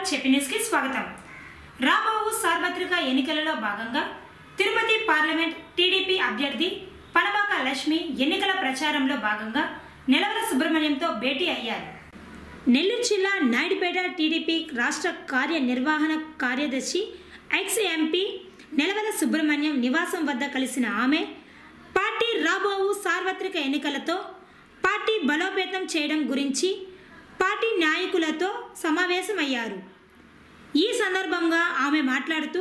చెప్పి చెప్పినీస్కి స్వాగతం. రాబోవు సార్వత్రిక ఎన్నికలలో భాగంగా తిరుపతి పార్లమెంట్ టీడీపీ అభ్యర్థి పనబాక లక్ష్మి ఎన్నికల ప్రచారంలో భాగంగా నెలవల సుబ్రహ్మణ్యంతో భేటీ అయ్యారు. నెల్లూరు జిల్లా నాయుడుపేట టీడీపీ రాష్ట్ర కార్యనిర్వహణ కార్యదర్శి ఎక్స్ ఎంపీ నెలవల సుబ్రహ్మణ్యం నివాసం వద్ద కలిసిన ఆమె పార్టీ రాబోవు సార్వత్రిక ఎన్నికలతో పార్టీ బలోపేతం చేయడం గురించి పార్టీ నాయకులతో సమావేశమయ్యారు. ఈ సందర్భంగా ఆమె మాట్లాడుతూ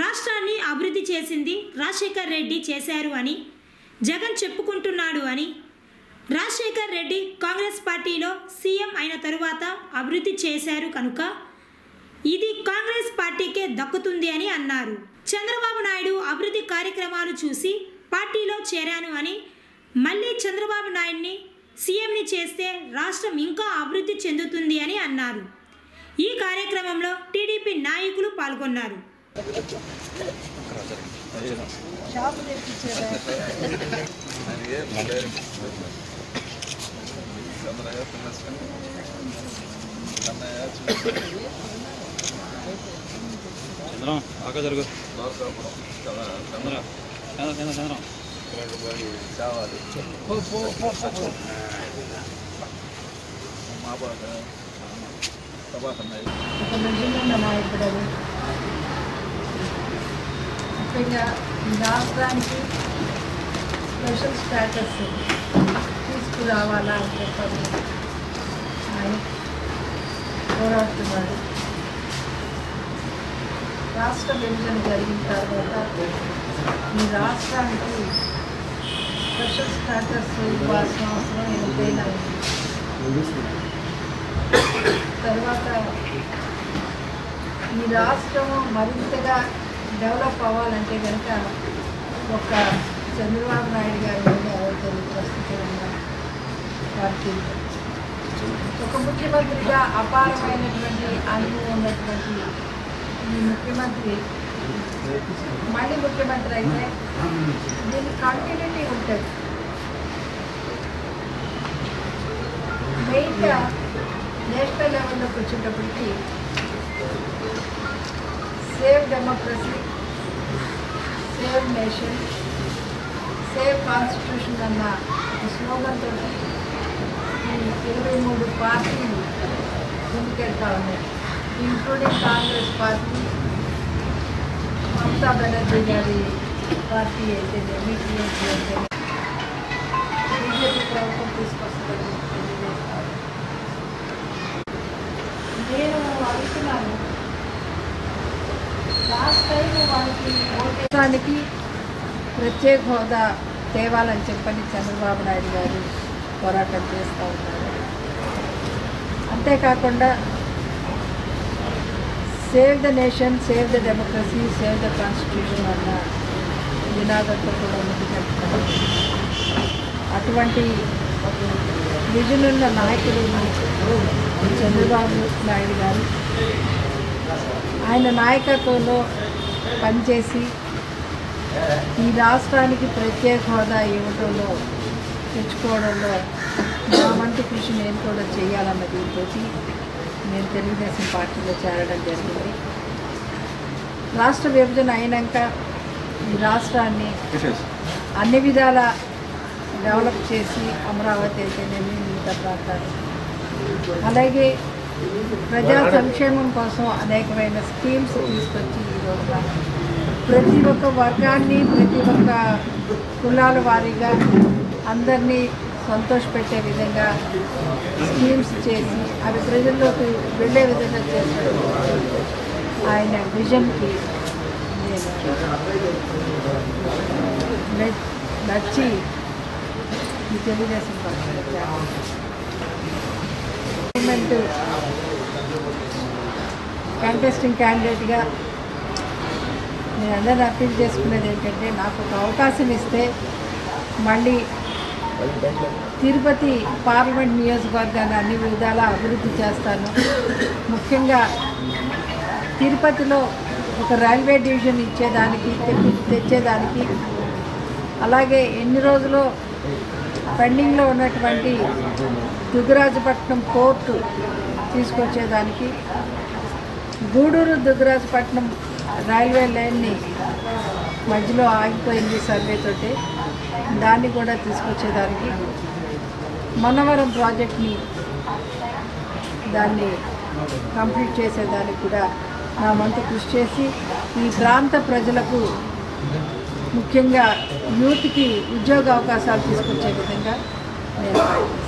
రాష్ట్రాన్ని అభివృద్ధి చేసింది రాజశేఖర్ రెడ్డి చేశారు అని జగన్ చెప్పుకుంటున్నాడు అని రాజశేఖర్ రెడ్డి కాంగ్రెస్ పార్టీలో సీఎం అయిన తరువాత అభివృద్ధి చేశారు కనుక ఇది కాంగ్రెస్ పార్టీకే దక్కుతుంది అని అన్నారు. చంద్రబాబు నాయుడు అభివృద్ధి కార్యక్రమాలు చూసి పార్టీలో చేరాను అని మళ్ళీ చంద్రబాబు నాయుడిని సీఎంని చేస్తే రాష్ట్రం ఇంకా అభివృద్ధి చెందుతుంది అని అన్నారు. ఈ కార్యక్రమంలో టీడీపీ నాయకులు పాల్గొన్నారు. చంద్రం ఆక జరుగు. చంద్ర చంద్ర చంద్ర. చంద్రం ఒక నిజమైన ముఖ్యంగా రాష్ట్రానికి స్పెషల్ స్టేటస్ తీసుకురావాలా అని చెప్పారు ఆయన పోరాడుతున్నాడు రాష్ట్ర విభజన జరిగిన తర్వాత ఈ రాష్ట్రానికి స్పెషల్ స్టార్టర్స్ ఇవ్వాల్సిన అవసరం ఎంతైనా తర్వాత ఈ రాష్ట్రం మరింతగా డెవలప్ అవ్వాలంటే కనుక ఒక చంద్రబాబు నాయుడు గారి మీద అవుతుంది ప్రస్తుతం పార్టీ ఒక ముఖ్యమంత్రిగా అపారమైనటువంటి అనుభవం ఉన్నటువంటి ఈ ముఖ్యమంత్రి మళ్ళీ ముఖ్యమంత్రి అయితే దీనికి కంటిన్యూటీ ఉంటుంది. మెయిన్గా నేషనల్ లెవెల్లోకి వచ్చేటప్పటికి save democracy save nation save constitution అన్న స్లోగన్తో ఇరవై మూడు పార్టీలు ముందుకెళ్తా ఉన్నాయి. ఇంక్లూడింగ్ కాంగ్రెస్ పార్టీ మమతా బెనర్జీ గారి పార్టీ బీజేపీ ప్రభుత్వం తీసుకొస్తుందని తెలియజేస్తారు నేను అడుగుతున్నాను లాస్ట్ టైం వాళ్ళకి ప్రత్యేక హోదా తేవాలని చెప్పని చంద్రబాబు నాయుడు గారు పోరాటం చేస్తూ ఉన్నారు. అంతేకాకుండా save the nation save the democracy save the constitution అన్న నినాదంతో కూడా ముందుకెళ్తున్నారు అటువంటి విజన్ ఉన్న నాయకుడు చంద్రబాబు నాయుడు గారు. ఆయన నాయకత్వంలో పనిచేసి ఈ రాష్ట్రానికి ప్రత్యేక హోదా ఇవ్వడంలో తెచ్చుకోవడంలో నా వంతు కృషి నేను కూడా చేయాలన్న దీంతో నేను తెలుగుదేశం పార్టీలో చేరడం జరిగింది. రాష్ట్ర విభజన అయినాక ఈ రాష్ట్రాన్ని అన్ని విధాల డెవలప్ చేసి అమరావతి అయితేనేమి మిగతా ప్రాంతాలు అలాగే ప్రజా సంక్షేమం కోసం అనేకమైన స్కీమ్స్ తీసుకొచ్చి ఈ రోజున ప్రతి ఒక్క వర్గాన్ని ప్రతి ఒక్క కులాల వారీగా అందరినీ సంతోషపెట్టే విధంగా స్కీమ్స్ చేసి అవి ప్రజల్లోకి వెళ్ళే విధంగా చేశాడు ఆయన విజన్కి నేను నచ్చి ఈ తెలుగుదేశం గవర్నమెంట్ కంటెస్టింగ్ క్యాండిడేట్గా నేను అందరిని అప్పీల్ చేసుకునేది ఏంటంటే నాకు ఒక అవకాశం ఇస్తే మళ్ళీ తిరుపతి పార్లమెంట్ నియోజకవర్గాన్ని అన్ని విధాలా అభివృద్ధి చేస్తాను. ముఖ్యంగా తిరుపతిలో ఒక రైల్వే డివిజన్ ఇచ్చేదానికి తెప్పి తెచ్చేదానికి అలాగే ఎన్ని రోజులు పెండింగ్లో ఉన్నటువంటి దుగ్గరాజపట్నం పోర్టు తీసుకొచ్చేదానికి గూడూరు దుగ్గరాజపట్నం రైల్వే లైన్ని మధ్యలో ఆగిపోయింది సర్వే తోటి దాన్ని కూడా తీసుకొచ్చేదానికి మనవరం ప్రాజెక్ట్ని దాన్ని కంప్లీట్ చేసేదానికి కూడా నా వంతు కృషి చేసి ఈ ప్రాంత ప్రజలకు ముఖ్యంగా యూత్కి ఉద్యోగ అవకాశాలు తీసుకొచ్చే విధంగా నేను ప్రయత్నిస్తాను